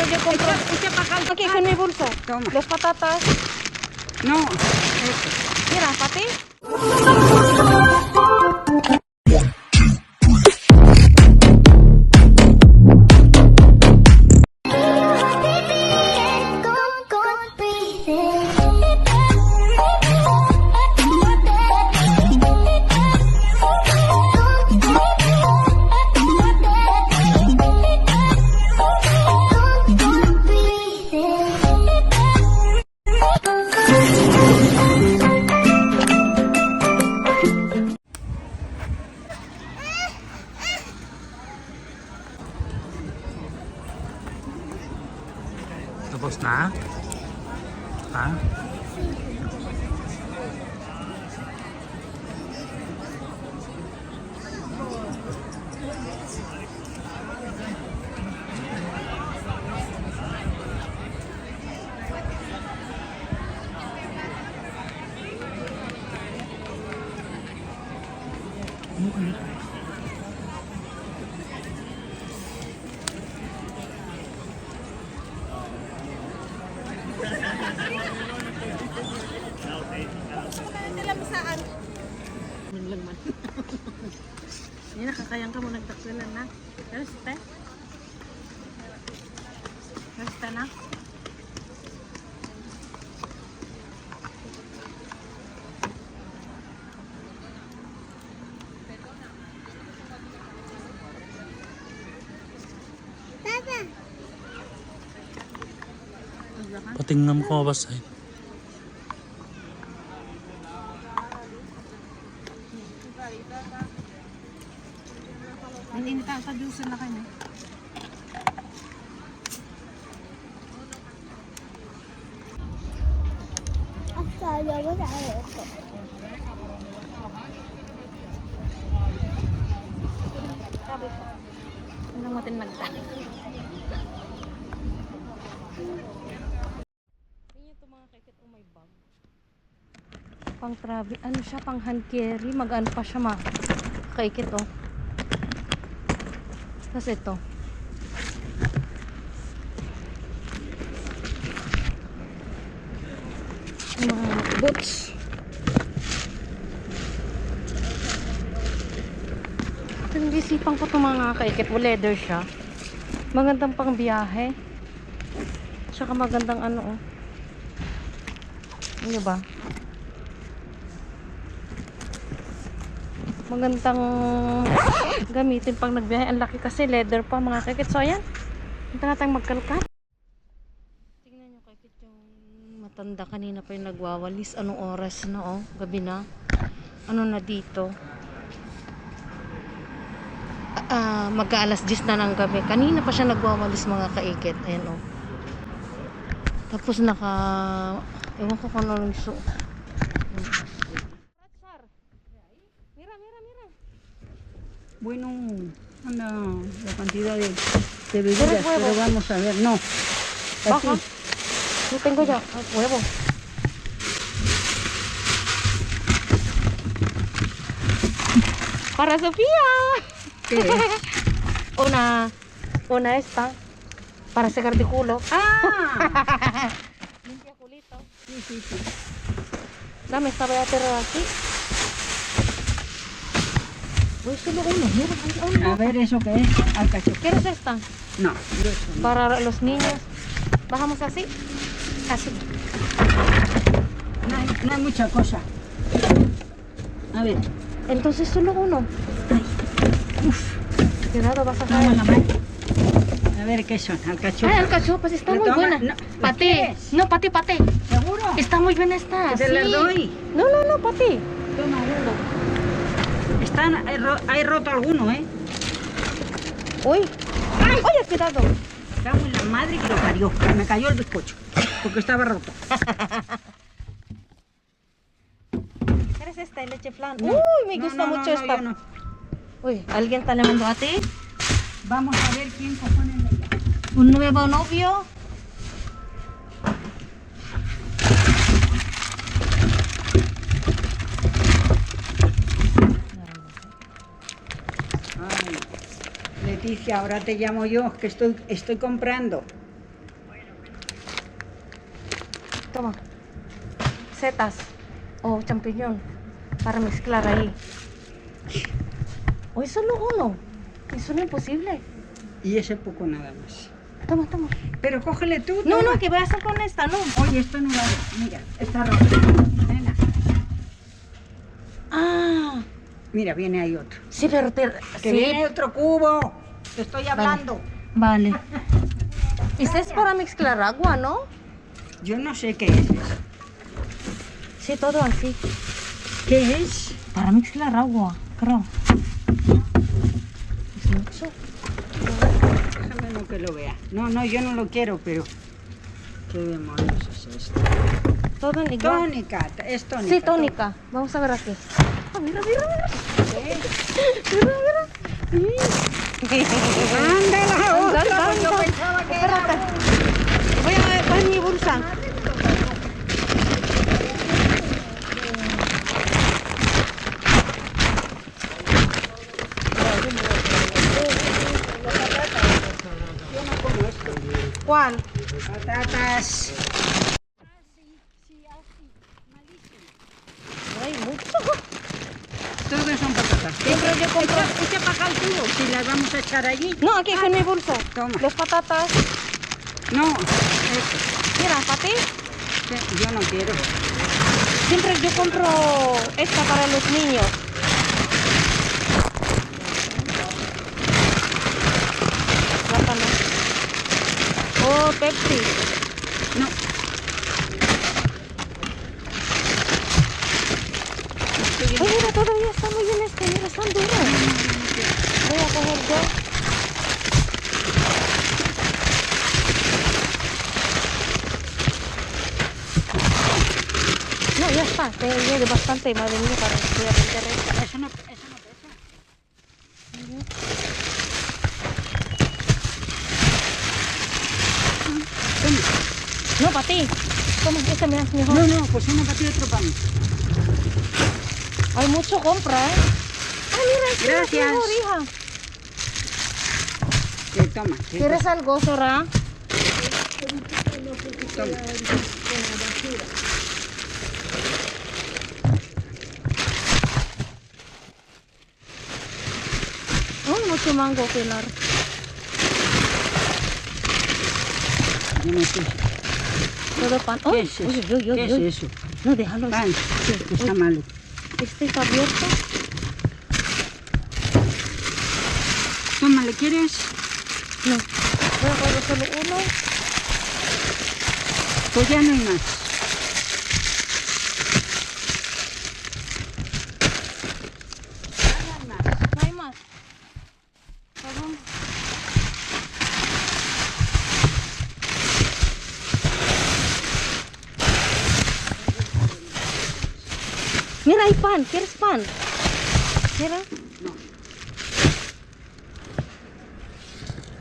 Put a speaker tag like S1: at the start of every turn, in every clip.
S1: pero yo compro. Aquí con mi bolso.
S2: Toma.
S1: Las patatas.
S2: No.
S1: Mira, para
S3: Tapos na? Ha?
S1: Naglaman. Hindi nakakayang ka mo nagtaksilan na. First step. First step na. Papa.
S3: Patingnan mo kung mabasa eh.
S1: Anong matin nagtali? Tingnan ito mga kaikit oh may bag. Pang travel. Ano siya? Pang hand carry. Mag-ano pa siya ma. Kaikit oh. Tapos ito. Mga boots. Ito yung isipan ko itong mga kaikit. Leather siya. Magandang pang biyahe. Tsaka magandang ano oh. Ano ba? Magandang gamitin pang nagbiyahe. Ang laki kasi leather pa mga kaikit. So ayan. Punta na tayong magkalkat. Tingnan nyo kaikit yung matanda kanina pa yung nagwawalis. Anong oras na oh? Gabi na. Ano na dito? Ah, mag-aalas 10 na ng gabi. Kanina pa siya nagwawalis mga kaikit. Ayan oh. Tapos naka... Ewan ko kung anong so... Mira, mira, mira.
S2: Bueno, anda la cantidad de, de bebidas, pero vamos a ver. No.
S1: Baja.
S2: Así.
S1: Yo tengo ya ah, huevo. Para Sofía.
S2: ¿Qué es?
S1: Una, una esta. Para secar de culo.
S2: ¡Ah!
S1: Limpia culito.
S2: Sí, sí, sí.
S1: Dame esta voy a aquí. Uy, solo uno. Mira, hay uno.
S2: A ver, ¿eso qué es?
S1: ¿Quieres esta?
S2: No, no.
S1: Para los niños. Bajamos así. Así.
S2: No hay, no hay mucha cosa. A ver,
S1: Entonces solo uno. Cuidado, vas a caer.
S2: la mano. A ver, ¿qué son? Alcachofas.
S1: Ay, alcachopas, está
S2: ¿Lo
S1: muy
S2: toma?
S1: buena.
S2: No,
S1: para
S2: ¿lo
S1: ti.
S2: quieres?
S1: No, para ti.
S2: ¿Seguro?
S1: Está muy bien esta.
S2: ¿Que te
S1: sí.
S2: las doy?
S1: No, no, no, para ti.
S2: Toma, gordo. Están, hay, ro- hay roto alguno, ¿eh?
S1: Uy. Oye, cuidado.
S2: Cago en la madre que lo parió. Me cayó el bizcocho. Porque estaba roto.
S1: ¿Quieres esta leche flan?
S2: No.
S1: Uy, me gusta
S2: no, no,
S1: mucho esta. Uy, ¿alguien está llamando a ti?
S2: Vamos a ver quién llama.
S1: ¿Un nuevo novio?
S2: Ay, Leticia, ahora te llamo yo, que estoy, estoy comprando.
S1: toma. Setas. O champiñón. Para mezclar ahí. Es solo uno. Eso no es posible.
S2: Y ese poco nada más.
S1: Toma, toma.
S2: Pero cógele tú.
S1: No,
S2: toma.
S1: no, que voy a hacer con esta, no.
S2: Oye, esto no va. Mira, está roto. Nena,
S1: Ah,
S2: Mira, viene ahí otro.
S1: sí, pero te...
S2: Que
S1: sí.
S2: viene otro cubo. Te estoy hablando.
S1: Vale. Este es para mezclar agua, ¿no?
S2: Yo no sé qué es eso.
S1: Sí, todo así.
S2: ¿Qué es?
S1: Para mezclar agua, creo. Es mucho.
S2: Déjame no que lo vea. No, no, yo no lo quiero, pero. ¿Qué demonios es esto?
S1: Todo en igual.
S2: Tónica, es tónica.
S1: Sí, tónica. Vamos a ver aquí. Ah, mira, mira, mira. Mira, mira.
S2: ¡Ándala!
S1: Anda,
S2: otra,
S1: anda.
S2: Yo pensaba que era.
S1: Voy a ver, mi bolsa. ¿Cuál?
S2: patatas.
S1: Hay mucho.
S2: Todos son patatas.
S1: Siempre yo compro.
S2: Echa, echa para acá el tubo, si las vamos a echar allí.
S1: No, aquí con mi bolsa.
S2: Toma.
S1: Las patatas.
S2: No, eso.
S1: Mira, para ti.
S2: Sí, Yo no quiero.
S1: Siempre yo compro esta para los niños. Plátano. Oh, Pepsi.
S2: No.
S1: Ay, mira, todavía está muy bien este, mira, están duros. Voy a coger yo. No, ya está, te madre mía, para.
S2: Eso no, eso no pesa.
S1: No, para ti. Toma, este me das mejor.
S2: No, no, pues uno para ti y otro para mí.
S1: Hay mucho compra, ¿eh? Ay, mira,
S2: Gracias.
S1: mejor, hija.
S2: Que toma. que
S1: ¿Quieres algo,
S2: toma.
S1: Mucho mango.
S2: Yo sé.
S1: Todo pan.
S2: ¿Qué
S1: Oh,
S2: es eso?
S1: uy, uy, uy,
S2: ¿Qué
S1: uy.
S2: es eso?
S1: No, déjalo.
S2: Pan.
S1: Sí,
S2: Está
S1: uy,
S2: malo.
S1: Este está abierto.
S2: Toma, ¿le quieres?
S1: No. Voy a solo uno.
S2: Pues ya no hay más.
S1: Mira, hay pan. ¿Quieres pan? Mira.
S2: No.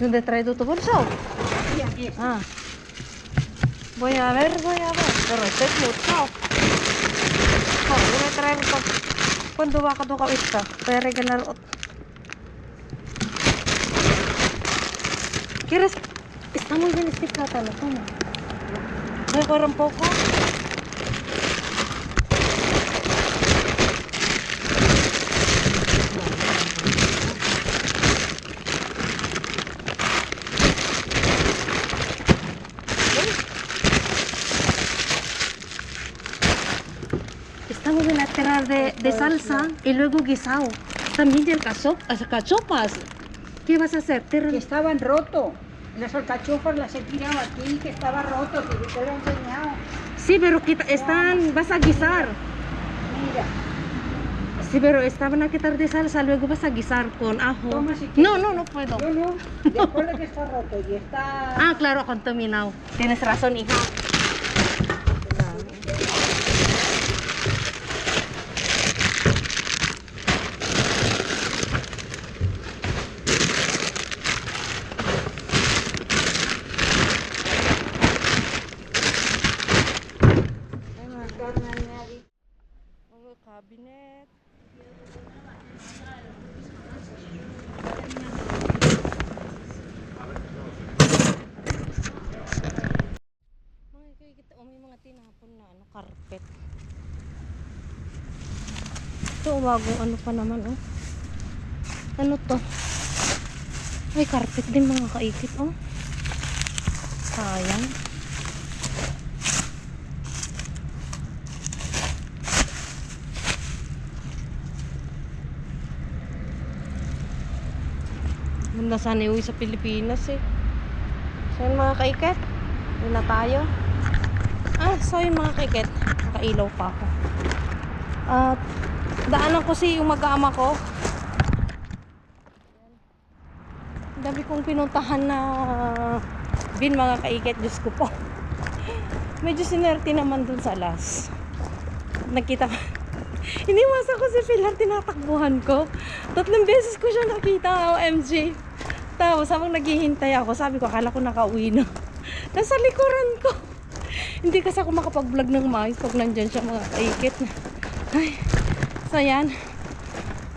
S1: ¿Dónde he traído tu bolsa?
S2: Aquí, aquí está.
S1: Ah. Voy a ver, voy a ver. Pero este es mucho. Oh, voy a traer ito. Cuando va ka doon ito? Voy a regalar ot- ¿Quieres? Está muy bien este plátano, toma. Voy a coger un poco. De, de salsa y luego guisado. También cacho, cachopas. ¿Qué vas a hacer?
S2: Que estaban rotos. Las alcachofas las he tirado aquí, que estaba roto, que te lo he enseñado.
S1: Sí, pero quita- están, vas a guisar.
S2: Mira,
S1: Sí, pero estaban a quitar de salsa, luego vas a guisar con ajo.
S2: Toma si
S1: no, no, no puedo.
S2: no. Después de que está roto y está...
S1: Ah, claro, contaminado. Tienes razón, hija. Bagong ano pa naman, oh. Ano to? Ay, carpet din mga kaikit, oh. Sayang. Ganda sana yung sa Pilipinas eh. So yun mga kaiket. Doon na tayo. Ah, so yun mga kaiket. Nakailaw pa ako. At daanan ko si yung mag-aama ko. Dami kong pinuntahan na bin mga kaiket. Diyos ko po. Medyo sinerte naman dun sa alas. Nakita ko. Iniwasan ko si Pilar, tinatakbuhan ko. Tatlong beses ko siya nakita, OMG. Tapos habang naghihintay ako, sabi ko, akala ko nakauwi na. Nasa likuran ko. Hindi kasi ako makapag-vlog ng maayos pag nandyan siya mga kaikit. Ay, so yan.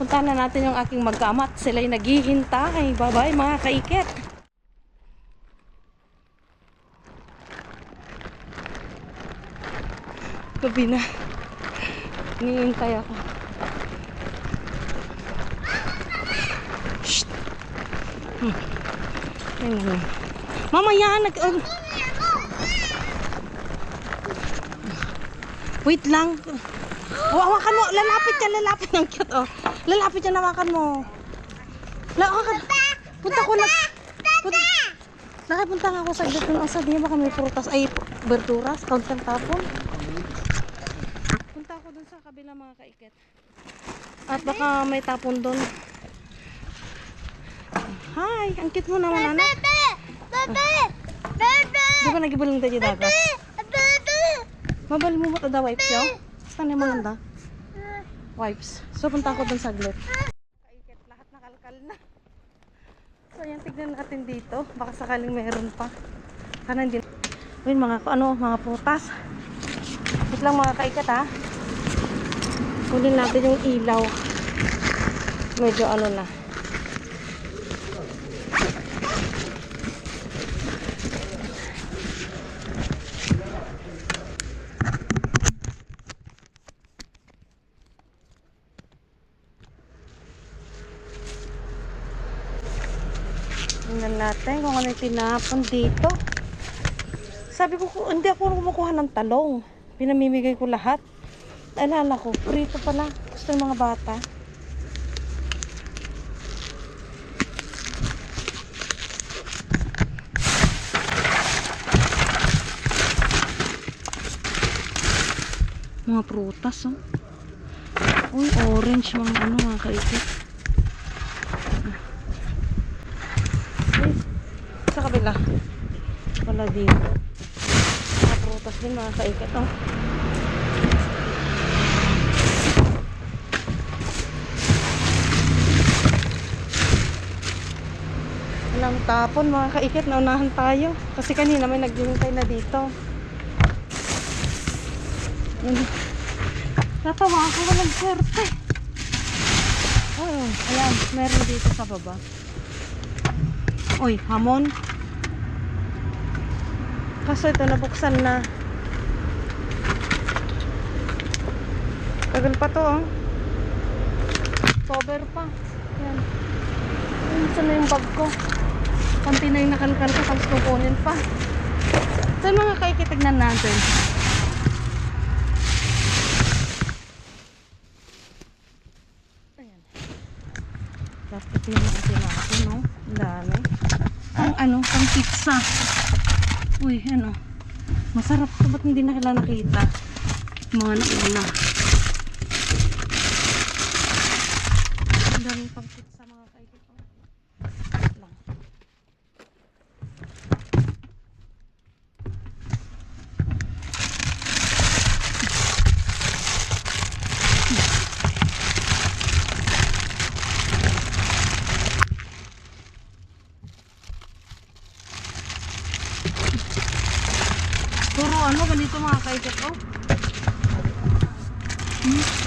S1: Punta na natin yung aking magkamat. Sila'y naghihintay. Bye-bye mga kaikit. Gabi na. Hinihintay ako. Shh. Hmm. Ayun na. Mamaya, nag... um, Wait lang. Oh, hawakan mo. Lalapit yan, lalapit. Ang cute, oh. Lalapit yan, hawakan mo. Hawakan. Punta ko na. Punta. Nakapunta nga ako sa gate ng asa. Di baka may prutas. Ay, verduras. Counter tapon. Punta ako dun sa kabila mga kaiket. At baka may tapon dun. Hi, ang cute mo naman, anak. Di ba nagibulang tayo dagat? Mabal mo mo da wipes yo? Saan yung maganda? Wipes. So, punta ako dun saglit. Kaiket, lahat nakalkal na. So, yan, tignan natin dito. Baka sakaling meron pa. Kanan din. Ayun, mga, ano, mga putas. Wait lang mga kaiket, ha? Kunin natin yung ilaw. Medyo ano na. Tingnan natin kung ano yung tinapon dito. Sabi ko, "Ku- hindi ako kumukuha ng talong. Pinamimigay ko lahat. Alala ko, prito pala. Gusto ng mga bata. Mga prutas, oh. Uy, orange, mga ano, mga kaikit. Uy, sa kabila. Wala dito. Mga prutas din, mga kaikit, oh. Walang tapon mga kaikit, naunahan tayo. Kasi kanina may naghihintay na dito. Yun. Natawa ako, walang swerte. Oh, ayan, meron dito sa baba. Uy, hamon. Kaso ito nabuksan na. Tagal pa to, oh. Cover pa. Yan. Saan na yung bag ko? Konti na yung nakalkal ko, tapos kukunin pa. Saan mga kaikitignan natin? Ayan. Lapit na natin natin, no? Ang dami. Ang ano, pang pizza. Uy, ano. Masarap to, ba't hindi na kailangan nakita? Mga nauna. Ang daming pang pizza mga kaikit. oh. Wait lang. Puro ano, ganito mga kaikit, oh. Hmm.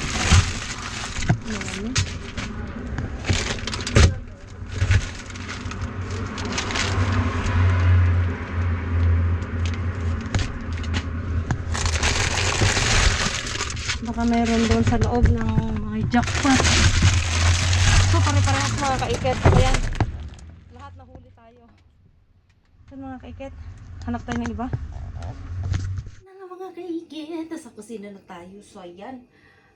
S1: Baka meron doon sa loob ng mga jackpot. So, pare-parehas mga kaiket. Ayan. Lahat nahuli tayo. Yan mga kaiket. Hanap tayo ng iba. Na mga kaiket. Nasa kusina na tayo. So, ayan.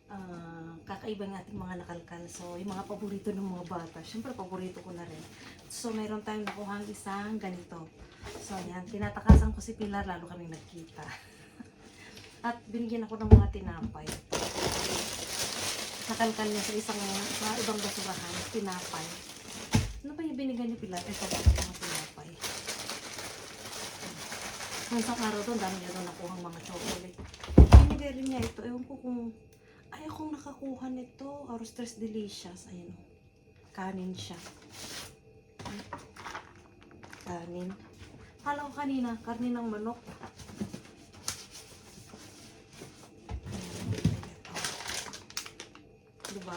S1: Ah, kakaiba ng ating mga nakalkal. So, yung mga paborito ng mga bata. Siyempre, paborito ko na rin. So, meron tayong nakuhang isang ganito. So, ayan. Tinatakasan ko si Pilar. Lalo kaming nagkita. At binigyan ako ng mga tinapay. Nakalkal niya sa isang sa ibang basurahan. Tinapay. Ano ba yung binigyan ni Pilar? Ito ba mga tinapay? Nung isang araw doon, dami niya doon nakuha mga chocolate. Binigay rin niya ito. Ewan ko kung ay akong nakakuha nito. Aros Tres Delicious. Ayan o. Kanin siya. Kanin. Kala ko kanina, karne ng manok. Diba?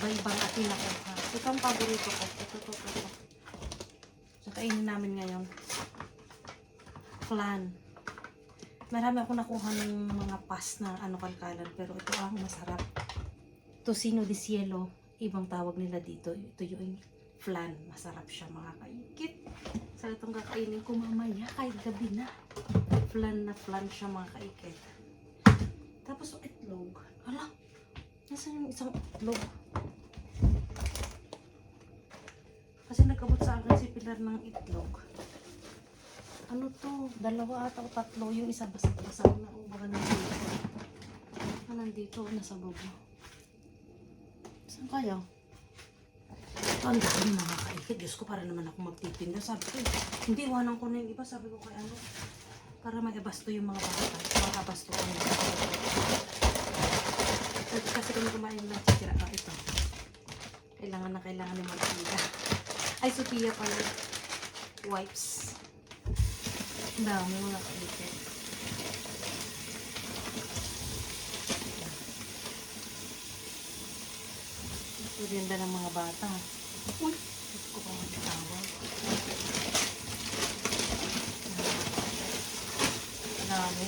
S1: Iba-ibang atin ako. Ito ang paborito ko. Ito, ito, ito, ito. Kainin namin ngayon. Flan. Marami ako nakuha ng mga pas na ano kalkalan. Pero ito ang masarap. Tocino di cielo. Ibang tawag nila dito. Ito yung flan. Masarap siya mga kaikit. So, itong kakainin ko mamaya. Kahit gabi na. Flan na flan siya mga kaikit. Tapos yung itlog. Ala, Nasaan yung isang itlog? Kasi nagkabot sa akin si Pilar ng itlog. Ano to? Dalawa ata o tatlo. Yung isa basag-basag na. O baka nandito. Ah, nandito. Nasa baba. Saan kaya? Ito ang dami mga kaikit. Diyos ko, para naman ako magtitinda. Sabi ko, hindi, iwanan ko na yung iba. Sabi ko kay ano, para maibasto yung mga bata. Makabasto yung mga kasi kasi kung kumain ng tira ka ito. Kailangan na kailangan ni Martina. Ay, Sophia pala. Wipes. Dami mga kaibigan. Merienda ng mga bata. Uy! Ito ko pa mga tawag. Ang dami.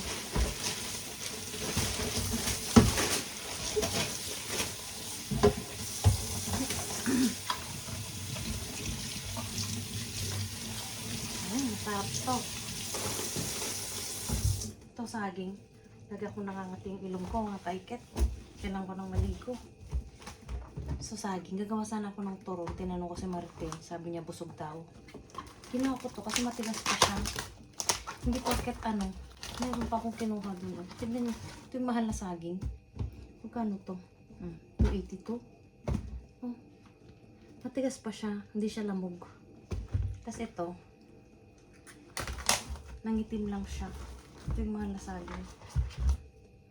S1: Masarap to. Ito saging. Lagyan ko nangangating ilong ko, mga kaiket. Kailan ko nang maligo. So saging, gagawa sana ako ng turo. Tinanong ko si Martin, sabi niya busog daw. Ginawa ko to kasi matigas pa siya. Hindi porket ano, meron pa akong kinuha dun. oh. Tignan niyo, ito yung mahal na saging. Magkano to? Hmm, 282. Oh, matigas pa siya, hindi siya lamog. Tapos ito, nangitim lang siya. Ito yung mahal na saging.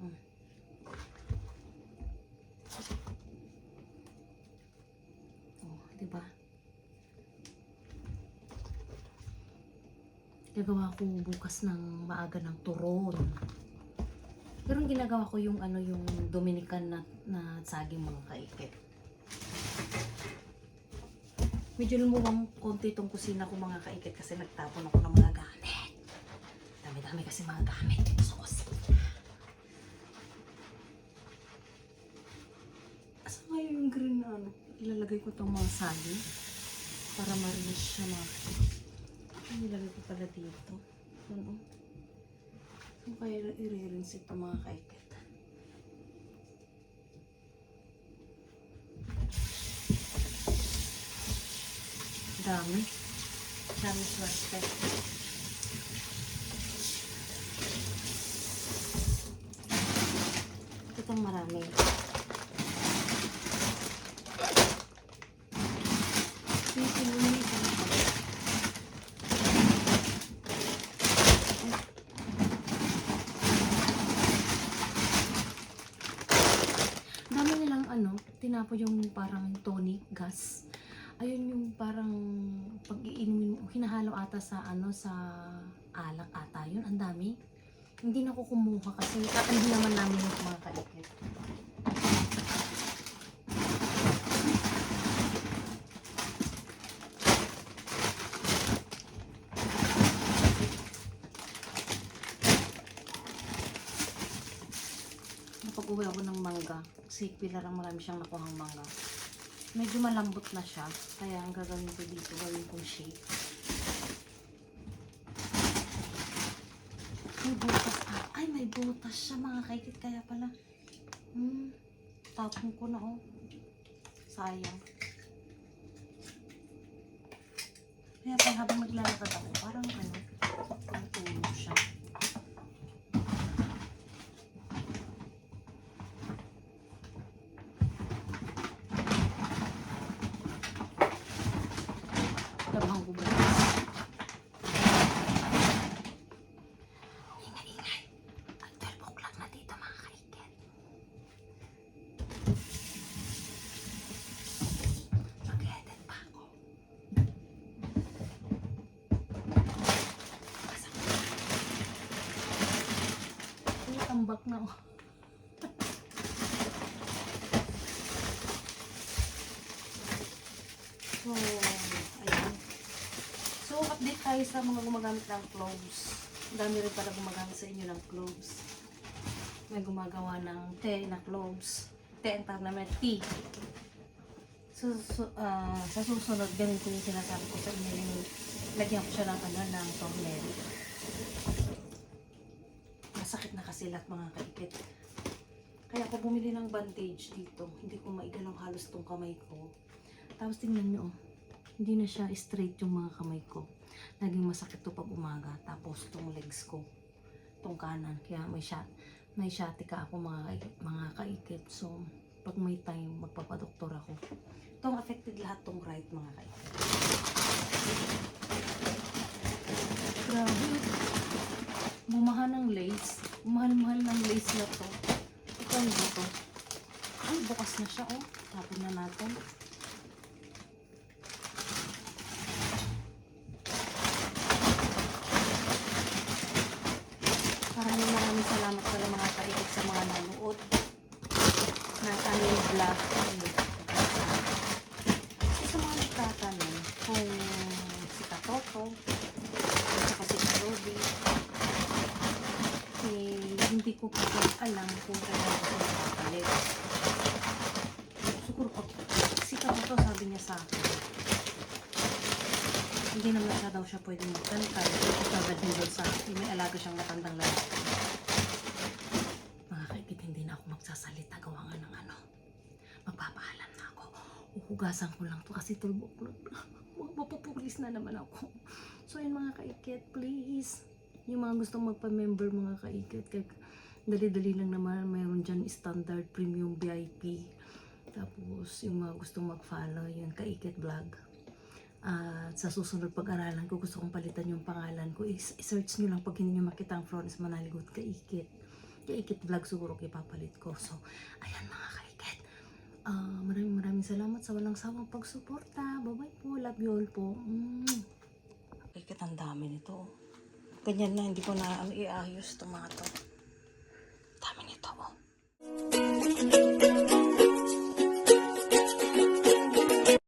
S1: Mm. Oh, di ba? Gagawa ko bukas ng maaga ng turon. Pero ginagawa ko yung ano yung Dominican na, na saging mga kaikit. Medyo lumuwang konti itong kusina ko mga kaikit kasi nagtapon ako ng mga gamit. Dami-dami kasi mga gamit kusina. Asa nga yung green na ano? Ilalagay ko itong mga saging para marinis siya mga Ano nilagay ko pala dito? Ano? Ano kaya i-rinse ito mga kaikit? Dami. Dami swerte. Itong marami. Dami nilang ano, tinapo yung parang tonic gas. Ayun yung parang pag iinumin mo, hinahalo ata sa ano sa alak ata yun. Ang dami. Hindi na ako kumuha kasi kakainin naman namin yung mga kaikit. Kapag Nag-uwi ako ng mangga. Si Pilar ang marami siyang nakuhang mangga. Medyo malambot na siya. Kaya ang gagawin ko dito, gawin kong butas. Ah, ay, may butas siya mga kaikit. Kaya pala. Hmm. Tapon ko na oh. Sayang. Kaya pa habang naglalakad ako, parang ano, natulog siya. Labang ko Oh. So, ayun. So, update tayo sa mga gumagamit ng cloves. Dami rin pala gumagamit sa inyo ng cloves. May gumagawa ng tea na cloves. Tea tawag namin, tea. So, so ah, sa susunod, ganun ko yung sinasabi ko sa inyo lagyan ko siya ng ano, ng turmeric. Masakit na kasi lahat mga kaikit. Kaya ako bumili ng bandage dito. Hindi ko maigalaw halos tong kamay ko. Tapos tingnan nyo, oh. hindi na siya straight yung mga kamay ko. Naging masakit to pag umaga. Tapos tong legs ko, tong kanan. Kaya may shot, may sciatica ako mga, mga kaikit. So, pag may time, magpapadoktor ako. Itong affected lahat tong right mga kaikit. Grabe. Bumaha ng lace. Mahal-mahal ng lace na to. Ito ano ba to? Ay, bukas na siya oh. Tapon na natin. Maraming maraming salamat pala mga kaikit sa mga nanood ng aming vlog. Kasi sa mga nagtatanong kung si Katoto o saka si Karodi eh, hindi ko alam kung kailan ko sila papalit. Siguro pag si Katoto sabi niya sa akin hindi naman siya daw siya pwedeng magkanta. Sagad din doon sa may alaga siyang matandang lalaki. Mga kaibig, hindi na ako magsasalita. Gawa nga ng ano. Magpapaalam na ako. Uhugasan ko lang to kasi tulbok lang. Mapupulis na naman ako. So yun mga kaikit, please. Yung mga gustong magpa-member mga kaikit. Kaya dali-dali lang naman. Mayroon dyan standard premium VIP. Tapos yung mga gustong mag-follow, yun kaikit vlog. At sa susunod pag-aralan ko, gusto kong palitan yung pangalan ko. Is- I-search nyo lang pag hindi nyo makita ang Florence Manaligot Kaikit. Kaikit vlog siguro kipapalit ko. So, ayan mga kaikit. Ah, maraming maraming salamat sa walang sawang pagsuporta. Bye-bye po. Love you all po. Mm. Kaikit ang dami nito. Ganyan na, hindi ko na ano, iayos itong mga to. Thank you.